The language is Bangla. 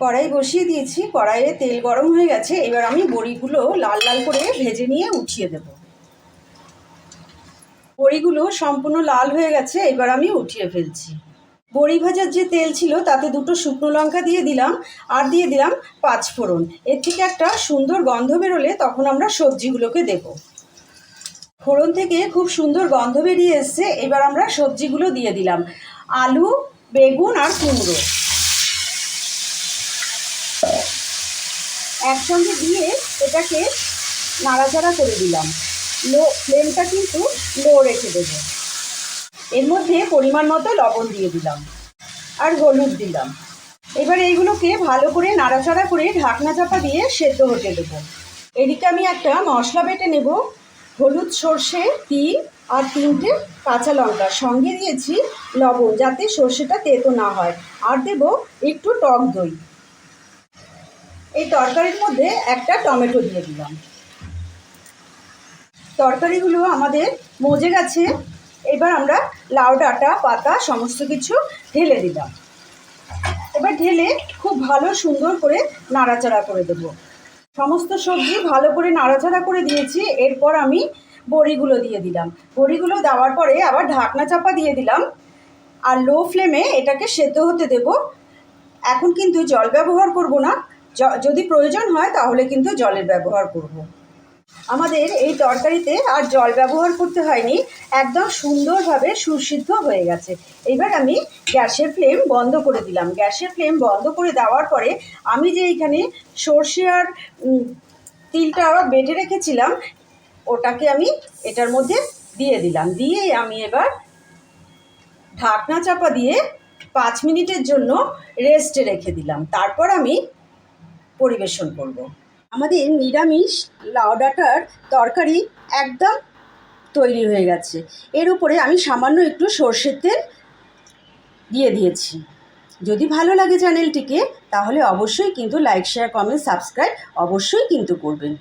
কড়াই বসিয়ে দিয়েছি, কড়াইয়ে তেল গরম হয়ে গেছে, এবার আমি বড়িগুলো লাল লাল করে ভেজে নিয়ে উঠিয়ে দেব। বড়িগুলো সম্পূর্ণ লাল হয়ে গেছে, এবার আমি উঠিয়ে ফেলছি। বড়ি ভাজার যে তেল ছিল, তাতে দুটো শুকনো লঙ্কা দিয়ে দিলাম, আর দিয়ে দিলাম পাঁচ ফোড়ন। এর থেকে একটা সুন্দর গন্ধ বেরোলে তখন আমরা সবজিগুলোকে দেব। ফোড়ন থেকে খুব সুন্দর গন্ধ বেরিয়ে এসছে, এবার আমরা সবজিগুলো দিয়ে দিলাম। আলু, বেগুন আর কুমড়ো। একসঙ্গে দিয়ে এটাকে নাড়াচাড়া করে দিলাম। লো ফ্লেমটা কিন্তু লো রেখে দেবো। এর মধ্যে পরিমাণ মতো লবণ দিয়ে দিলাম আর হলুদ দিলাম। এবার এইগুলোকে ভালো করে নাড়াচাড়া করে ঢাকনা চাপা দিয়ে সেদ্ধ হতে দেবো। এদিকে আমি একটা মশলা বেটে নেব। হলুদ, সর্ষে, তিল আর তিনটে কাঁচা লঙ্কা। সঙ্গে দিয়েছি লবণ যাতে সর্ষেটা তেতো না হয়। আর দেব একটু টক দই। এই তরকারির মধ্যে একটা টমেটো দিয়ে দিলাম। তরকারিগুলো আমাদের মজে গেছে। এবার আমরা লাউ, ডাঁটা, পাতা সমস্ত কিছু ঢেলে দিলাম। এবার ঢেলে খুব ভালো সুন্দর করে নাড়াচাড়া করে দেবো। সমস্ত সবজি ভালো করে নাড়াচাড়া করে দিয়েছি। এরপর আমি বড়িগুলো দিয়ে দিলাম। বড়িগুলো দেওয়ার পরে আবার ঢাকনা চাপা দিয়ে দিলাম। আর লো ফ্লেমে এটাকে সেদ্ধ হতে দেব। এখন কিন্তু জল ব্যবহার করব না। যদি প্রয়োজন হয় তাহলে কিন্তু জলের ব্যবহার করব। আমাদের এই তরকারিতে আর জল ব্যবহার করতে হয়নি, একদম সুন্দরভাবে সুসিদ্ধ হয়ে গেছে। এবার আমি গ্যাসের ফ্লেম বন্ধ করে দিলাম। গ্যাসের ফ্লেম বন্ধ করে দেওয়ার পরে আমি যে এইখানে সর্ষে আর তিলটা বেটে রেখেছিলাম, ওটাকে আমি এটার মধ্যে দিয়ে দিলাম। দিয়ে আমি এবার ঢাকনা চাপা দিয়ে পাঁচ মিনিটের জন্য রেস্টে রেখে দিলাম। তারপর আমি পরিবেশন করব। আমাদের নিরামিষ লাউ ডাঁটার তরকারি একদম তৈরি হয়ে গেছে। এর উপরে আমি সামান্য একটু সর্ষের তেল দিয়ে দিয়েছি। যদি ভালো লাগে চ্যানেলটিকে, তাহলে অবশ্যই কিন্তু লাইক, শেয়ার, কমেন্ট, সাবস্ক্রাইব অবশ্যই কিন্তু করবেন।